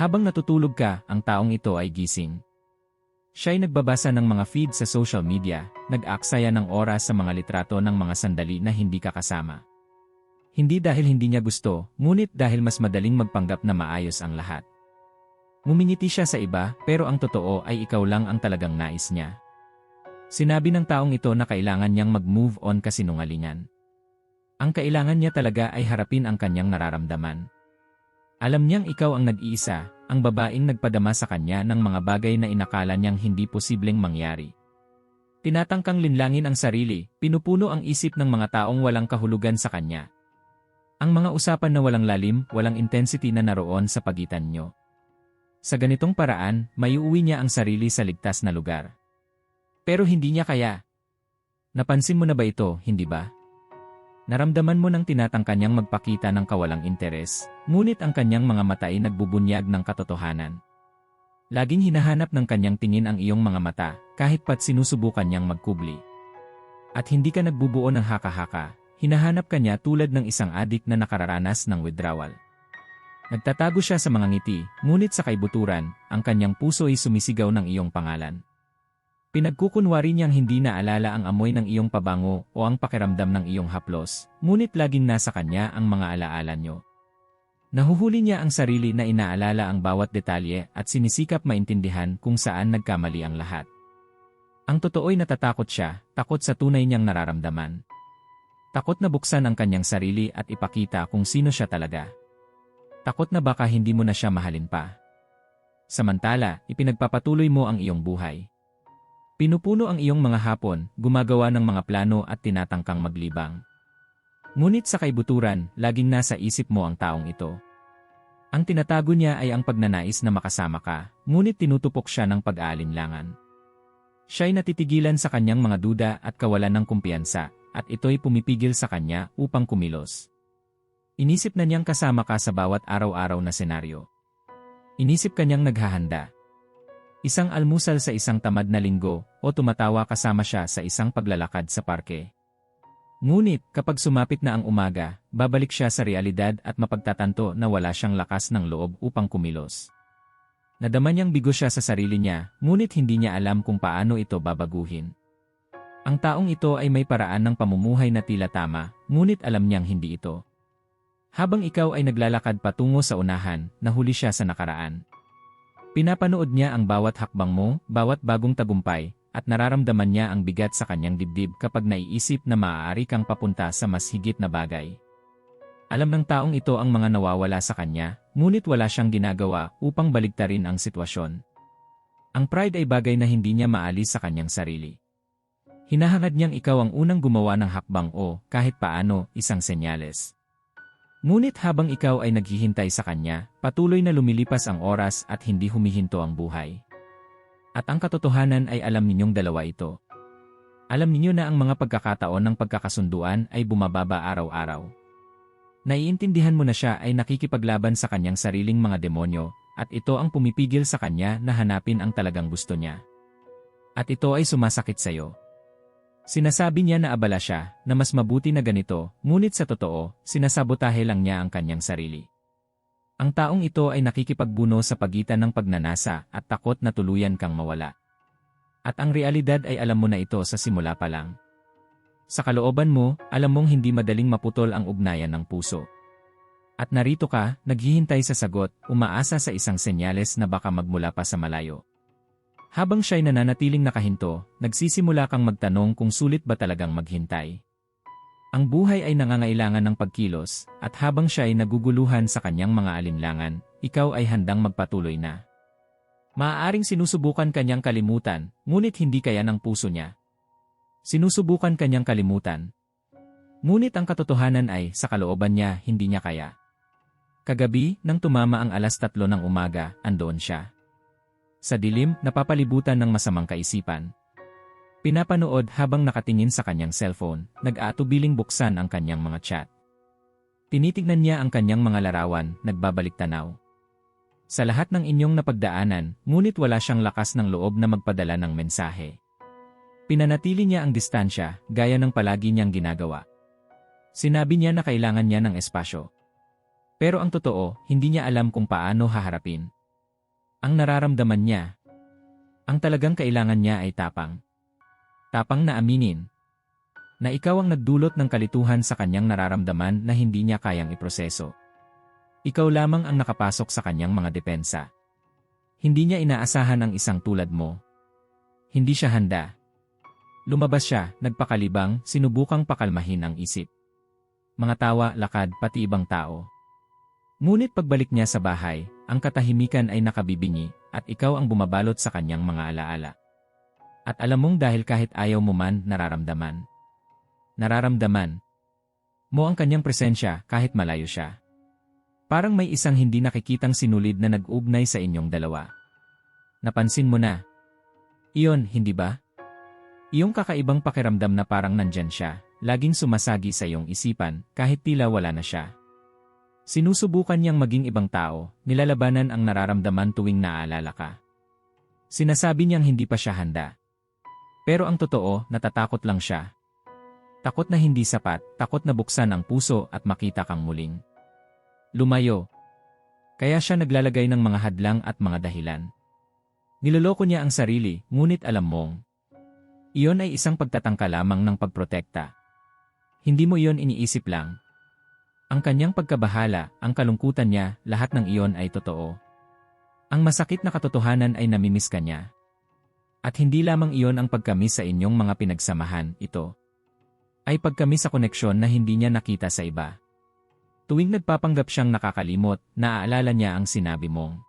Habang natutulog ka, ang taong ito ay gising. Siya ay nagbabasa ng mga feed sa social media, nag-aksaya ng oras sa mga litrato ng mga sandali na hindi ka kasama. Hindi dahil hindi niya gusto, ngunit dahil mas madaling magpanggap na maayos ang lahat. Mumingiti siya sa iba, pero ang totoo ay ikaw lang ang talagang nais niya. Sinabi ng taong ito na kailangan niyang mag-move on kasinungalingan. Ang kailangan niya talaga ay harapin ang kanyang nararamdaman. Alam niyang ikaw ang nag-iisa, ang babaeng nagpadama sa kanya ng mga bagay na inakala niyang hindi posibleng mangyari. Tinatangkang linlangin ang sarili, pinupuno ang isip ng mga taong walang kahulugan sa kanya. Ang mga usapan na walang lalim, walang intensity na naroon sa pagitan nyo. Sa ganitong paraan, maiuwi niya ang sarili sa ligtas na lugar. Pero hindi niya kaya. Napansin mo na ba ito, hindi ba? Naramdaman mo nang tinatangka niyang magpakita ng kawalang interes, ngunit ang kanyang mga mata ay nagbubunyag ng katotohanan. Laging hinahanap ng kanyang tingin ang iyong mga mata, kahit pat sinusubukan niyang magkubli. At hindi ka nagbubuo ng haka-haka, hinahanap ka niya tulad ng isang adik na nakararanas ng withdrawal. Nagtatago siya sa mga ngiti, ngunit sa kaibuturan, ang kanyang puso ay sumisigaw ng iyong pangalan. Pinagkukunwari niyang hindi naalala ang amoy ng iyong pabango o ang pakiramdam ng iyong haplos, ngunit laging nasa kanya ang mga alaala niyo. Nahuhuli niya ang sarili na inaalala ang bawat detalye at sinisikap maintindihan kung saan nagkamali ang lahat. Ang totoo'y natatakot siya, takot sa tunay niyang nararamdaman. Takot na buksan ang kanyang sarili at ipakita kung sino siya talaga. Takot na baka hindi mo na siya mahalin pa. Samantala, ipinagpapatuloy mo ang iyong buhay. Pinupuno ang iyong mga hapon, gumagawa ng mga plano at tinatangkang maglibang. Ngunit sa kaibuturan, laging nasa isip mo ang taong ito. Ang tinatago niya ay ang pagnanais na makasama ka, ngunit tinutupok siya ng pag-aalinlangan. Siya'y natitigilan sa kanyang mga duda at kawalan ng kumpiyansa, at ito'y pumipigil sa kanya upang kumilos. Inisip na niyang kasama ka sa bawat araw-araw na senaryo. Inisip kanyang naghahanda, Isang almusal sa isang tamad na linggo o tumatawa kasama siya sa isang paglalakad sa parke. Ngunit kapag sumapit na ang umaga, babalik siya sa realidad at mapagtatanto na wala siyang lakas ng loob upang kumilos. Nadama niyang bigo siya sa sarili niya, ngunit hindi niya alam kung paano ito babaguhin. Ang taong ito ay may paraan ng pamumuhay na tila tama, ngunit alam niyang hindi ito. Habang ikaw ay naglalakad patungo sa unahan, nahuli siya sa nakaraan. Pinapanood niya ang bawat hakbang mo, bawat bagong tagumpay, at nararamdaman niya ang bigat sa kanyang dibdib kapag naiisip na maaari kang papunta sa mas higit na bagay. Alam ng taong ito ang mga nawawala sa kanya, ngunit wala siyang ginagawa upang baligtarin ang sitwasyon. Ang pride ay bagay na hindi niya maalis sa kanyang sarili. Hinahangad niyang ikaw ang unang gumawa ng hakbang o, kahit paano, isang senyales. Ngunit habang ikaw ay naghihintay sa kanya, patuloy na lumilipas ang oras at hindi humihinto ang buhay. At ang katotohanan ay alam ninyong dalawa ito. Alam ninyo na ang mga pagkakataon ng pagkakasunduan ay bumababa araw-araw. Naiintindihan mo na siya ay nakikipaglaban sa kanyang sariling mga demonyo, at ito ang pumipigil sa kanya na hanapin ang talagang gusto niya. At ito ay sumasakit sa iyo. Sinasabi niya na abala siya, na mas mabuti na ganito, ngunit sa totoo, sinasabotahe lang niya ang kanyang sarili. Ang taong ito ay nakikipagbuno sa pagitan ng pagnanasa at takot na tuluyan kang mawala. At ang realidad ay alam mo na ito sa simula pa lang. Sa kalooban mo, alam mong hindi madaling maputol ang ugnayan ng puso. At narito ka, naghihintay sa sagot, umaasa sa isang senyales na baka magmula pa sa malayo. Habang siya'y nananatiling nakahinto, nagsisimula kang magtanong kung sulit ba talagang maghintay. Ang buhay ay nangangailangan ng pagkilos, at habang siya ay naguguluhan sa kanyang mga alinlangan, ikaw ay handang magpatuloy na. Maaaring sinusubukan kanyang kalimutan, ngunit hindi kaya ng puso niya. Sinusubukan kanyang kalimutan. Ngunit ang katotohanan ay, sa kalooban niya, hindi niya kaya. Kagabi, nang tumama ang alas tatlo ng umaga, andoon siya. Sa dilim, napapalibutan ng masamang kaisipan. Pinapanood habang nakatingin sa kanyang cellphone, nag-aatubiling buksan ang kanyang mga chat. Tinitignan niya ang kanyang mga larawan, nagbabalik tanaw. Sa lahat ng inyong napagdaanan, ngunit wala siyang lakas ng loob na magpadala ng mensahe. Pinanatili niya ang distansya, gaya ng palagi niyang ginagawa. Sinabi niya na kailangan niya ng espasyo. Pero ang totoo, hindi niya alam kung paano haharapin. Ang nararamdaman niya. Ang talagang kailangan niya ay tapang. Tapang na aminin. Na ikaw ang nagdulot ng kalituhan sa kanyang nararamdaman na hindi niya kayang iproseso. Ikaw lamang ang nakapasok sa kanyang mga depensa. Hindi niya inaasahan ang isang tulad mo. Hindi siya handa. Lumabas siya, nagpakalibang, sinubukang pakalmahin ang isip. Mga tawa, lakad, pati ibang tao. Ngunit pagbalik niya sa bahay, ang katahimikan ay nakabibingi, at ikaw ang bumabalot sa kanyang mga alaala. At alam mong dahil kahit ayaw mo man, nararamdaman. Nararamdaman mo ang kanyang presensya kahit malayo siya. Parang may isang hindi nakikitang sinulid na nag-ugnay sa inyong dalawa. Napansin mo na. Iyon, hindi ba? Iyong kakaibang pakiramdam na parang nandyan siya, laging sumasagi sa iyong isipan, kahit tila wala na siya. Sinusubukan niyang maging ibang tao, nilalabanan ang nararamdaman tuwing naaalala ka. Sinasabi niyang hindi pa siya handa. Pero ang totoo, natatakot lang siya. Takot na hindi sapat, takot na buksan ang puso at makita kang muling. Lumayo. Kaya siya naglalagay ng mga hadlang at mga dahilan. Niloloko niya ang sarili, ngunit alam mong. Iyon ay isang pagtatangka lamang ng pagprotekta. Hindi mo iyon iniisip lang. Ang kanyang pagkabahala, ang kalungkutan niya, lahat ng iyon ay totoo. Ang masakit na katotohanan ay namimiss ka niya. At hindi lamang iyon ang pagkamis sa inyong mga pinagsamahan, ito. Ay pagkamis sa koneksyon na hindi niya nakita sa iba. Tuwing nagpapanggap siyang nakakalimot, naaalala niya ang sinabi mong.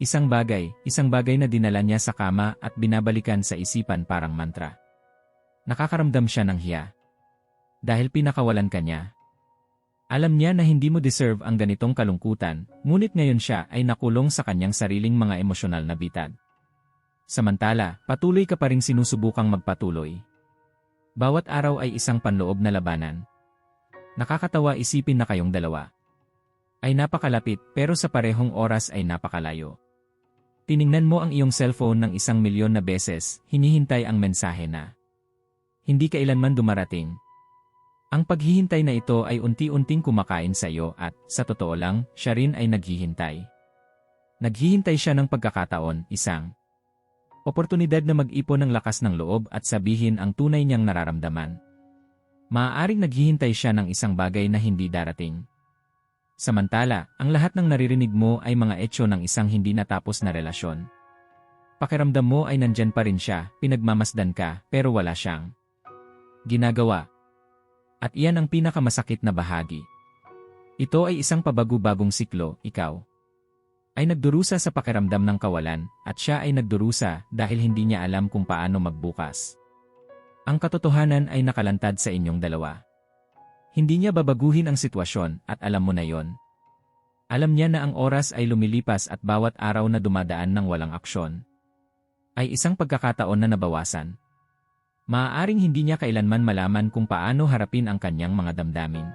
Isang bagay, isang bagay na dinala niya sa kama at binabalikan sa isipan parang mantra. Nakakaramdam siya ng hiya. Dahil pinakawalan ka niya. Alam niya na hindi mo deserve ang ganitong kalungkutan, ngunit ngayon siya ay nakulong sa kanyang sariling mga emosyonal na bitad. Samantala, patuloy ka pa rin sinusubukang magpatuloy. Bawat araw ay isang panloob na labanan, Nakakatawa isipin na kayong dalawa. Ay napakalapit pero sa parehong oras ay napakalayo. Tiningnan mo ang iyong cellphone ng isang milyon na beses, hinihintay ang mensahe na. Hindi kailanman dumarating. Ang paghihintay na ito ay unti-unting kumakain sa iyo at, sa totoo lang, siya rin ay naghihintay. Naghihintay siya ng pagkakataon, isang oportunidad na mag-ipon ng lakas ng loob at sabihin ang tunay niyang nararamdaman. Maaaring naghihintay siya ng isang bagay na hindi darating. Samantala, ang lahat ng naririnig mo ay mga etsyo ng isang hindi natapos na relasyon. Pakiramdam mo ay nandyan pa rin siya, pinagmamasdan ka, pero wala siyang ginagawa. At iyan ang pinakamasakit na bahagi. Ito ay isang pabago-bagong siklo, ikaw. Ay nagdurusa sa pakiramdam ng kawalan, at siya ay nagdurusa dahil hindi niya alam kung paano magbukas. Ang katotohanan ay nakalantad sa inyong dalawa. Hindi niya babaguhin ang sitwasyon at alam mo na yon. Alam niya na ang oras ay lumilipas at bawat araw na dumadaan ng walang aksyon ay isang pagkakataon na nabawasan. Maaaring hindi niya kailanman malaman kung paano harapin ang kanyang mga damdamin.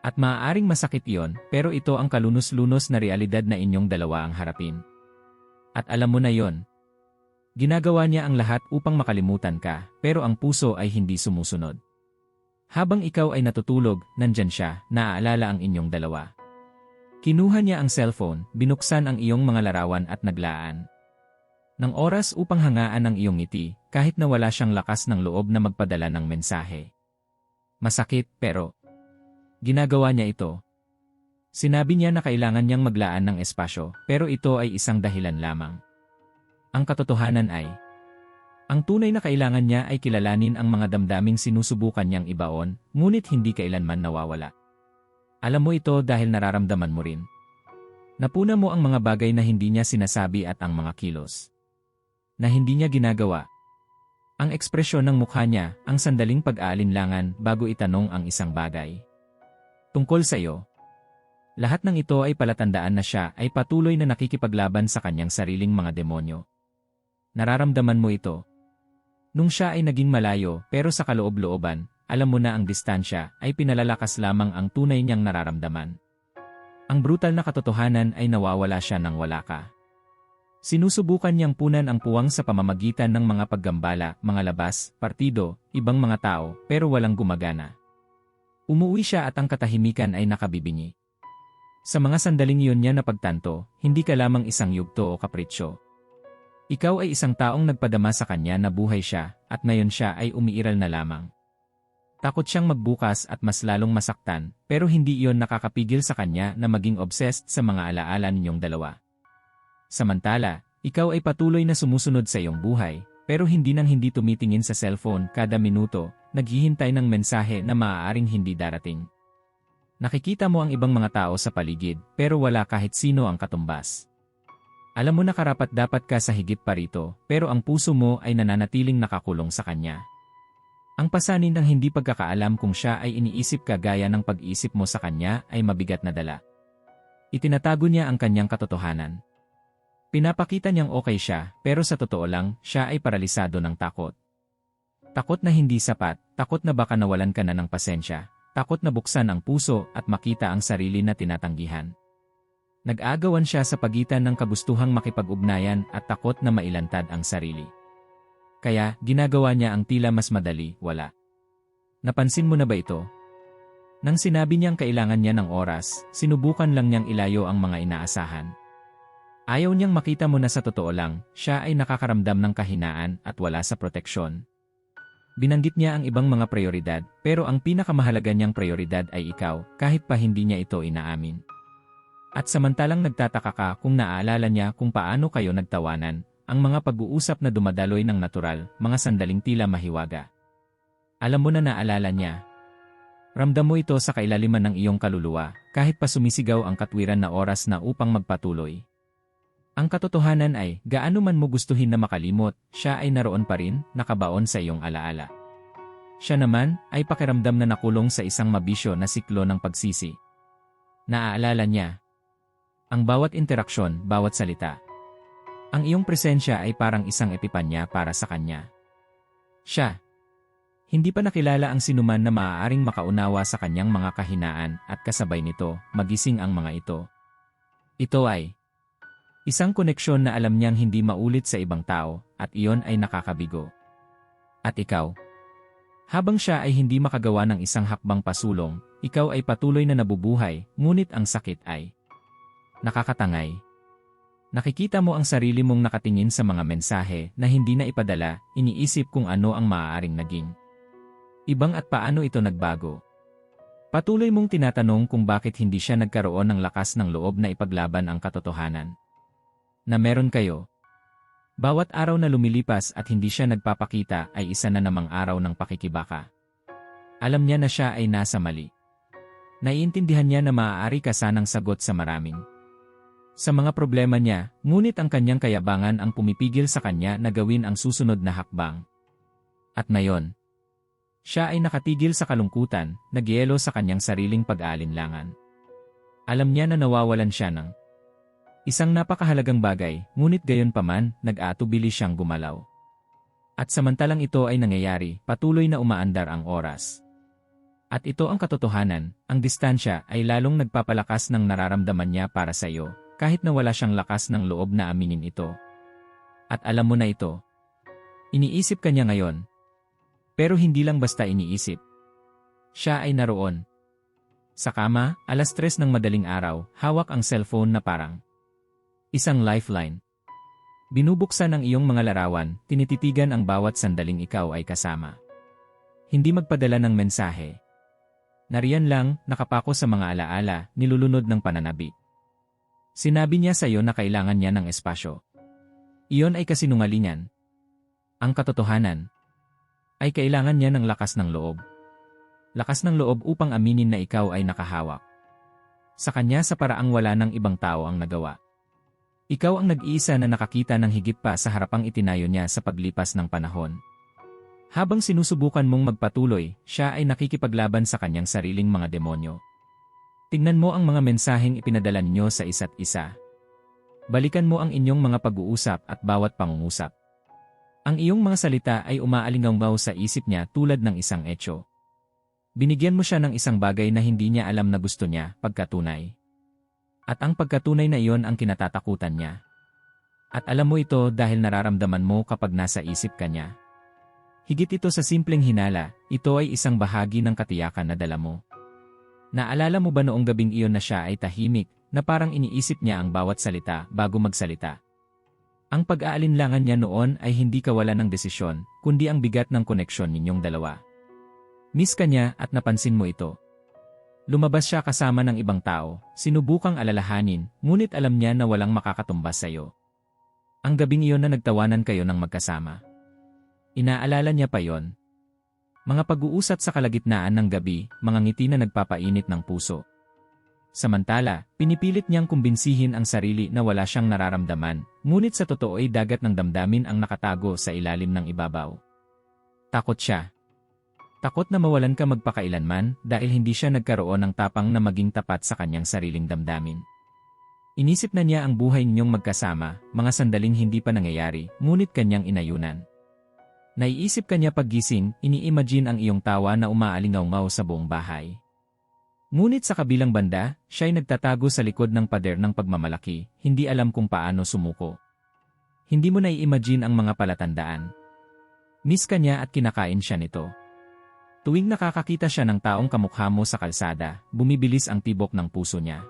At maaaring masakit iyon, pero ito ang kalunos-lunos na realidad na inyong dalawa ang harapin. At alam mo na yon, Ginagawa niya ang lahat upang makalimutan ka, pero ang puso ay hindi sumusunod. Habang ikaw ay natutulog, nandyan siya, naaalala ang inyong dalawa. Kinuha niya ang cellphone, binuksan ang iyong mga larawan at naglaan. Nang oras upang hangaan ang iyong ngiti, kahit na wala siyang lakas ng loob na magpadala ng mensahe. Masakit, pero ginagawa niya ito. Sinabi niya na kailangan niyang maglaan ng espasyo, pero ito ay isang dahilan lamang. Ang katotohanan ay, ang tunay na kailangan niya ay kilalanin ang mga damdaming sinusubukan niyang ibaon, ngunit hindi kailanman nawawala. Alam mo ito dahil nararamdaman mo rin. Napuna mo ang mga bagay na hindi niya sinasabi at ang mga kilos. Na hindi niya ginagawa. Ang ekspresyon ng mukha niya, ang sandaling pag-aalinlangan bago itanong ang isang bagay. Tungkol sa iyo. Lahat ng ito ay palatandaan na siya ay patuloy na nakikipaglaban sa kanyang sariling mga demonyo. Nararamdaman mo ito. Nung siya ay naging malayo pero sa kaloob-looban, alam mo na ang distansya ay pinalalakas lamang ang tunay niyang nararamdaman. Ang brutal na katotohanan ay nawawala siya nang wala ka. Sinusubukan niyang punan ang puwang sa pamamagitan ng mga paggambala, mga labas, partido, ibang mga tao, pero walang gumagana. Umuwi siya at ang katahimikan ay nakabibingi. Sa mga sandaling iyon niya napagtanto, hindi ka lamang isang yugto o kapritsyo. Ikaw ay isang taong nagpadama sa kanya na buhay siya, at ngayon siya ay umiiral na lamang. Takot siyang magbukas at mas lalong masaktan, pero hindi iyon nakakapigil sa kanya na maging obsessed sa mga alaala ninyong dalawa. Samantala, ikaw ay patuloy na sumusunod sa iyong buhay, pero hindi nang hindi tumitingin sa cellphone kada minuto, naghihintay ng mensahe na maaaring hindi darating. Nakikita mo ang ibang mga tao sa paligid, pero wala kahit sino ang katumbas. Alam mo na karapat dapat ka sa higit pa rito, pero ang puso mo ay nananatiling nakakulong sa kanya. Ang pasanin ng hindi pagkakaalam kung siya ay iniisip ka gaya ng pag-iisip mo sa kanya ay mabigat na dala. Itinatago niya ang kanyang katotohanan. Pinapakita niyang okay siya, pero sa totoo lang, siya ay paralisado ng takot. Takot na hindi sapat, takot na baka nawalan ka na ng pasensya, takot na buksan ang puso at makita ang sarili na tinatanggihan. Nag-agawan siya sa pagitan ng kagustuhang makipag-ugnayan at takot na mailantad ang sarili. Kaya, ginagawa niya ang tila mas madali, wala. Napansin mo na ba ito? Nang sinabi niyang kailangan niya ng oras, sinubukan lang niyang ilayo ang mga inaasahan. Ayaw niyang makita mo na sa totoo lang, siya ay nakakaramdam ng kahinaan at wala sa proteksyon. Binanggit niya ang ibang mga prioridad, pero ang pinakamahalaga niyang prioridad ay ikaw, kahit pa hindi niya ito inaamin. At samantalang nagtataka ka kung naaalala niya kung paano kayo nagtawanan, ang mga pag-uusap na dumadaloy ng natural, mga sandaling tila mahiwaga. Alam mo na naalala niya. Ramdam mo ito sa kailaliman ng iyong kaluluwa, kahit pa sumisigaw ang katwiran na oras na upang magpatuloy. Ang katotohanan ay, gaano man mo gustuhin na makalimot, siya ay naroon pa rin, nakabaon sa iyong alaala. Siya naman, ay pakiramdam na nakulong sa isang mabisyo na siklo ng pagsisi. Naaalala niya. Ang bawat interaksyon, bawat salita, ang iyong presensya ay parang isang epipanya para sa kanya. Siya. Hindi pa nakilala ang sinuman na maaaring makaunawa sa kanyang mga kahinaan at kasabay nito, magising ang mga ito. Ito ay isang koneksyon na alam niyang hindi maulit sa ibang tao at iyon ay nakakabigo. At ikaw? Habang siya ay hindi makagawa ng isang hakbang pasulong, ikaw ay patuloy na nabubuhay, ngunit ang sakit ay nakakatangay. Nakikita mo ang sarili mong nakatingin sa mga mensahe na hindi na ipadala, iniisip kung ano ang maaaring naging. Ibang at paano ito nagbago. Patuloy mong tinatanong kung bakit hindi siya nagkaroon ng lakas ng loob na ipaglaban ang katotohanan. Na meron kayo. Bawat araw na lumilipas at hindi siya nagpapakita ay isa na namang araw ng pakikibaka. Alam niya na siya ay nasa mali. Naiintindihan niya na maaari ka sanang sagot sa maraming sa mga problema niya, ngunit ang kanyang kayabangan ang pumipigil sa kanya na gawin ang susunod na hakbang. At ngayon, siya ay nakatigil sa kalungkutan, nagyelo sa kanyang sariling pag-aalinlangan. Alam niya na nawawalan siya ng isang napakahalagang bagay, ngunit gayon paman, nag-atubili siyang gumalaw. At samantalang ito ay nangyayari, patuloy na umaandar ang oras. At ito ang katotohanan, ang distansya ay lalong nagpapalakas ng nararamdaman niya para sa iyo, kahit na wala siyang lakas ng loob na aminin ito. At alam mo na ito. Iniisip ka niya ngayon. Pero hindi lang basta iniisip. Siya ay naroon. Sa kama, alas tres ng madaling araw, hawak ang cellphone na parang isang lifeline. Binubuksan ang iyong mga larawan, tinititigan ang bawat sandaling ikaw ay kasama. Hindi magpadala ng mensahe. Nariyan lang, nakapako sa mga alaala, nilulunod ng pananabik. Sinabi niya sa iyo na kailangan niya ng espasyo. Iyon ay kasinungalingan. Ang katotohanan ay kailangan niya ng lakas ng loob. Lakas ng loob upang aminin na ikaw ay nakahawak. Sa kanya sa paraang wala ng ibang tao ang nagawa. Ikaw ang nag-iisa na nakakita ng higit pa sa harapang itinayo niya sa paglipas ng panahon. Habang sinusubukan mong magpatuloy, siya ay nakikipaglaban sa kanyang sariling mga demonyo. Tingnan mo ang mga mensaheng ipinadala ninyo sa isa't isa. Balikan mo ang inyong mga pag-uusap at bawat pangungusap. Ang iyong mga salita ay umaalingangbaw sa isip niya tulad ng isang etyo. Binigyan mo siya ng isang bagay na hindi niya alam na gusto niya, pagkatunay. At ang pagkatunay na iyon ang kinatatakutan niya. At alam mo ito dahil nararamdaman mo kapag nasa isip ka niya. Higit ito sa simpleng hinala, ito ay isang bahagi ng katiyakan na dala mo. Naalala mo ba noong gabing iyon na siya ay tahimik, na parang iniisip niya ang bawat salita bago magsalita? Ang pag-aalinlangan niya noon ay hindi kawalan ng desisyon, kundi ang bigat ng koneksyon ninyong dalawa. Miss ka niya at napansin mo ito. Lumabas siya kasama ng ibang tao, sinubukang alalahanin, ngunit alam niya na walang makakatumbas sa iyo. Ang gabing iyon na nagtawanan kayo ng magkasama. Inaalala niya pa yon. Mga pag-uusap sa kalagitnaan ng gabi, mga ngiti na nagpapainit ng puso. Samantala, pinipilit niyang kumbinsihin ang sarili na wala siyang nararamdaman, ngunit sa totoo ay dagat ng damdamin ang nakatago sa ilalim ng ibabaw. Takot siya. Takot na mawalan ka magpakailanman dahil hindi siya nagkaroon ng tapang na maging tapat sa kanyang sariling damdamin. Inisip na niya ang buhay ninyong magkasama, mga sandaling hindi pa nangyayari, ngunit kanyang inayunan. Naiisip kanya paggising, ini-imagine ang iyong tawa na umaalingaw sa buong bahay. Ngunit sa kabilang banda, siya'y nagtatago sa likod ng pader ng pagmamalaki, hindi alam kung paano sumuko. Hindi mo nai-imagine ang mga palatandaan. Miss ka niya at kinakain siya nito. Tuwing nakakakita siya ng taong kamukha mo sa kalsada, bumibilis ang tibok ng puso niya.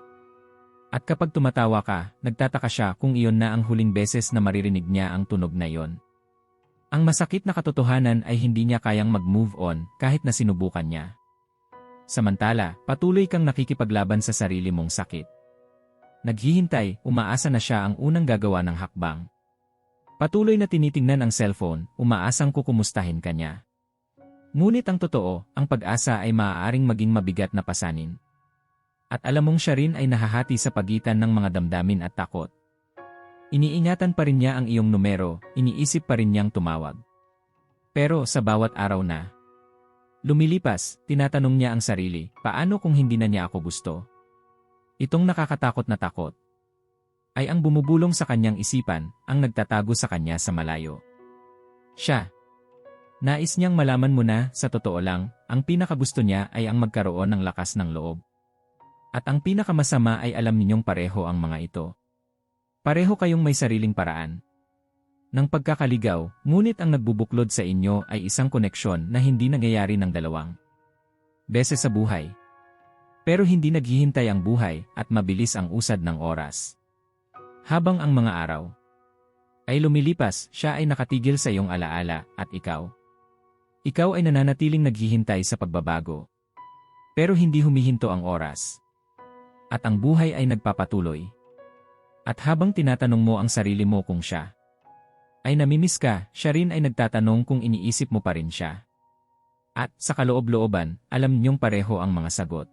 At kapag tumatawa ka, nagtataka siya kung iyon na ang huling beses na maririnig niya ang tunog na iyon. Ang masakit na katotohanan ay hindi niya kayang mag-move on kahit na sinubukan niya. Samantala, patuloy kang nakikipaglaban sa sarili mong sakit. Naghihintay, umaasa na siya ang unang gagawa ng hakbang. Patuloy na tinitingnan ang cellphone, umaasang kukumustahin kanya. Ngunit ang totoo, ang pag-asa ay maaaring maging mabigat na pasanin. At alam mong siya rin ay nahahati sa pagitan ng mga damdamin at takot. Iniingatan pa rin niya ang iyong numero, iniisip pa rin niyang tumawag. Pero sa bawat araw na, Lumilipas, tinatanong niya ang sarili, paano kung hindi na niya ako gusto? Itong nakakatakot na takot ay ang bumubulong sa kanyang isipan, ang nagtatago sa kanya sa malayo. Siya. Nais niyang malaman mo na, sa totoo lang, ang pinakagusto niya ay ang magkaroon ng lakas ng loob. At ang pinakamasama ay alam ninyong pareho ang mga ito. Pareho kayong may sariling paraan, ng pagkakaligaw, ngunit ang nagbubuklod sa inyo ay isang koneksyon na hindi nangyayari ng dalawang beses sa buhay. Pero hindi naghihintay ang buhay at mabilis ang usad ng oras. Habang ang mga araw ay lumilipas, siya ay nakatigil sa iyong alaala at ikaw. Ikaw ay nananatiling naghihintay sa pagbabago. Pero hindi humihinto ang oras. At ang buhay ay nagpapatuloy. At habang tinatanong mo ang sarili mo kung siya ay namimiss ka, siya rin ay nagtatanong kung iniisip mo pa rin siya. At sa kaloob-looban, alam niyong pareho ang mga sagot.